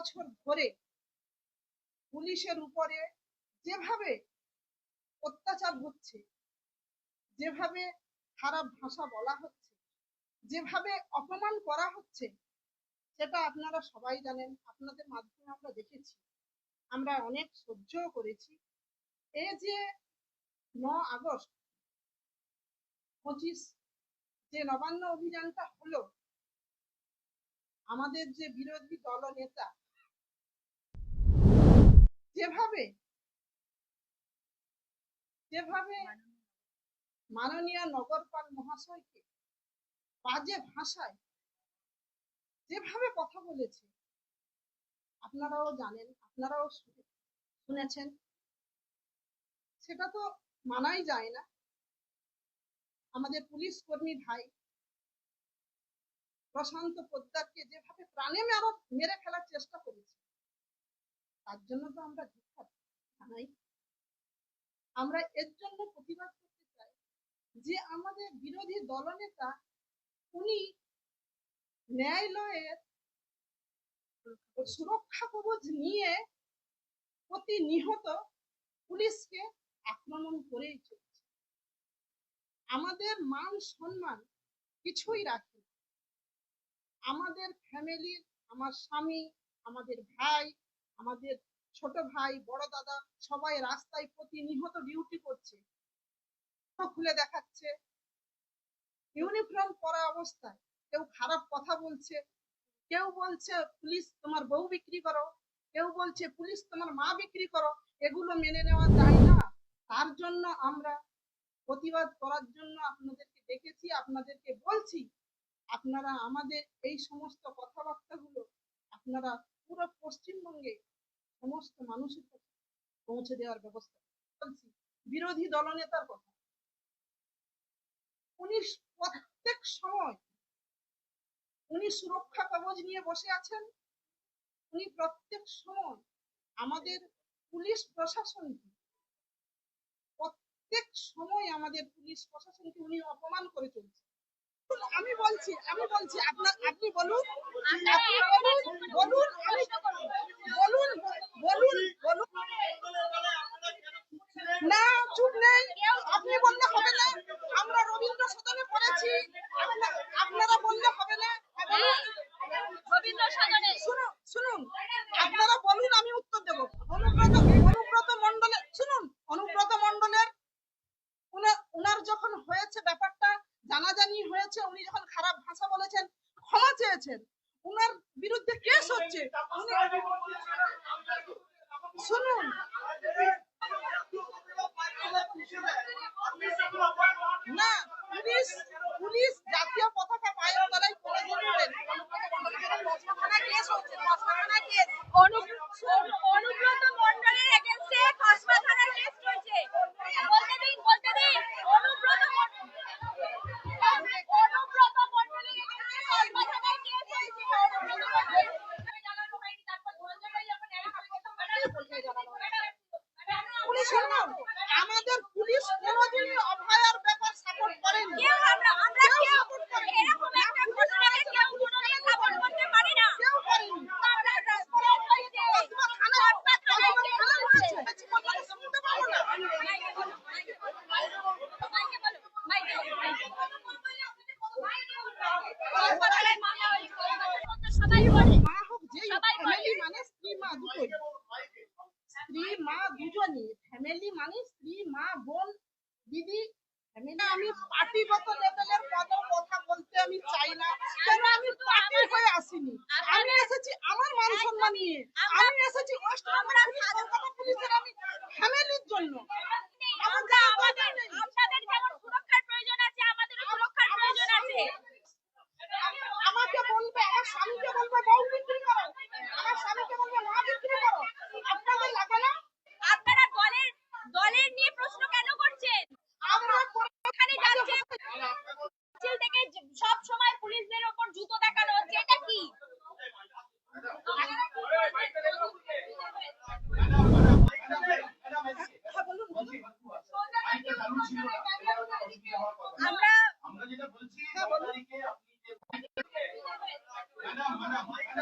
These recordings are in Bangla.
বছর ধরে পুলিশের উপরে যেভাবে অত্যাচার হচ্ছে, যেভাবে খারাপ ভাষা বলা হচ্ছে, যেভাবে অপমান করা হচ্ছে, সেটা আপনারা সবাই জানেন, আপনাদের মাধ্যমে আমরা দেখেছি, আমরা অনেক সহ্যও করেছি। এই যে ন আগস্ট পঁচিশ যে নবান্ন অভিযানটা হলো, আমাদের যে বিরোধী দল নেতা যেভাবে যেভাবে মাননীয় নগরপাল মহাশয়কে বাজে ভাষায় যেভাবে কথা বলেছে আপনারাও জানেন আপনারাও শুনেছেন। সেটা তো মানাই যায় না। আমাদের পুলিশ কর্মী ভাই প্রশান্ত পোদ্দারকে যেভাবে প্রাণে মেরে মেরে ফেলার চেষ্টা করেছে তার জন্য তো আমরা জানাই আমরা এর জন্য প্রতিবাদ করতে চাই যে আমাদের বিরোধী দলনেতা, উনি ন্যায়ালয়ের সুরক্ষা কবচ নিয়ে প্রতি নিহত পুলিশকে আক্রমণ করেই চলছে। আমাদের মান সম্মান কিছুই রাখে আমাদের ফ্যামিলির আমার স্বামী, আমাদের ভাই, আমাদের ছোট ভাই, বড় দাদা সবাই রাস্তায় প্রতিনিহত ডিউটি করছে। খুলে দেখাচ্ছে। ইউনিফর্ম পরা অবস্থায় কেউ খারাপ কথা বলছে। কেউ বলছে, পুলিশ তোমার বউ বিক্রি করো। কেউ বলছে, পুলিশ তোমার মা বিক্রি করো। এগুলো মেনে নেওয়া যায় না। তার জন্য আমরা প্রতিবাদ করার জন্য আপনাদেরকে দেখেছি আপনাদেরকে বলছি, আপনারা আমাদের এই সমস্ত কথাবার্তাগুলো আপনারা পুরো পশ্চিমবঙ্গে সমস্ত মানুষের কাছে পৌঁছে দেওয়ার ব্যবস্থা বলছি, বিরোধী দলনেতার কথা। উনি প্রত্যেক সময় উনি সুরক্ষা কবচ নিয়ে বসে আছেন। উনি প্রত্যেক সময় আমাদের পুলিশ প্রশাসনকে, প্রত্যেক সময় আমাদের পুলিশ প্রশাসনকে উনি অপমান করে চলছে আমি বলছি আমি বলছি আপনার আপনি বলুন আপনি বলুন বলুন বলুন বলুন বলুন না চুপ নেই আপনি বললে হবে না আমরা রবীন্দ্র সদনে পড়েছি আপনা- আপনারা বললে হবে না বলুন। রবীন্দ্র সদনে শুনুন শুনুন আপনারা বলুন আমি উত্তর দেব অনুব্রত অনুব্রত মন্ডলের শুনুন অনুব্রত মন্ডলের উনা- উনার যখন হয়েছে ব্যাপারটা জানাজানি হয়েছে উনি যখন খারাপ ভাষা বলেছেন ক্ষমা চেয়েছেন উনার বিরুদ্ধে কেস হচ্ছে উনি- শুনুন। পুলিশ আমাদের পুলিশ কোনোদিনই অভয়ার ব্যাপার সাপোর্ট করেনি। কেউ আমরা আমরা কেউ। এরকম একটা ঘটনাকে কেউ কোনোদিন সাপোর্ট করতে পারি না। কেউ করেনি। আমরা থানায় কসবা থানায় হয়েছে? কিছু কথা শুনতে পাবো না। মাইকে বলো মাইকে বলো মাইকে বলো মাইকে বলো মাইকে বলো সবাই বলে মা হোক যেই সবাই বলে। ফ্যামিলি মানে স্ত্রী মা দুটোই স্ত্রী মা দুজনই ফ্যামিলি মানে স্ত্রী মা বোন দিদি ফ্যামিলি আমি পার্টিগত লেভেলের কোনো কথা বলতে আমি চাই না। কেন? আমি পার্টি হয়ে আসিনি। আমি এসেছি আমার মান সম্মান নিয়ে। আমি এসেছি ওয়েস্ট কলকাতা পুলিশের আমি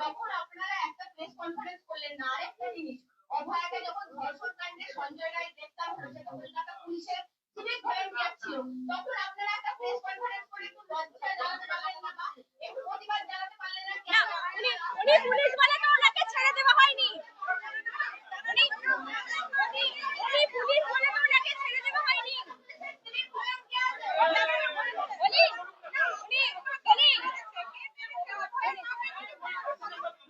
তখন আপনারা একটা প্রেস কনফারেন্স করলেন না। আরেকটা জিনিস, অভয়াকে যখন ধর্ষণ কাণ্ডে সঞ্জয় রায় গ্রেপ্তার হলো, সেটা কলকাতা পুলিশের সিভিক ভলেন্টিয়ার ছিল। তখন আপনারা একটা প্রেস কনফারেন্স করে একটু লজ্জা জানাতে পারলেন না বা একটু প্রতিবাদ জানাতে পারলেন না না উনি উনি পুলিশ বলে তো ওনাকে ছেড়ে দেওয়া হয়নি উনি উনি উনি পুলিশ বলে তো ওনাকে ছেড়ে দেওয়া হয়নি উনি উনি উনি bureau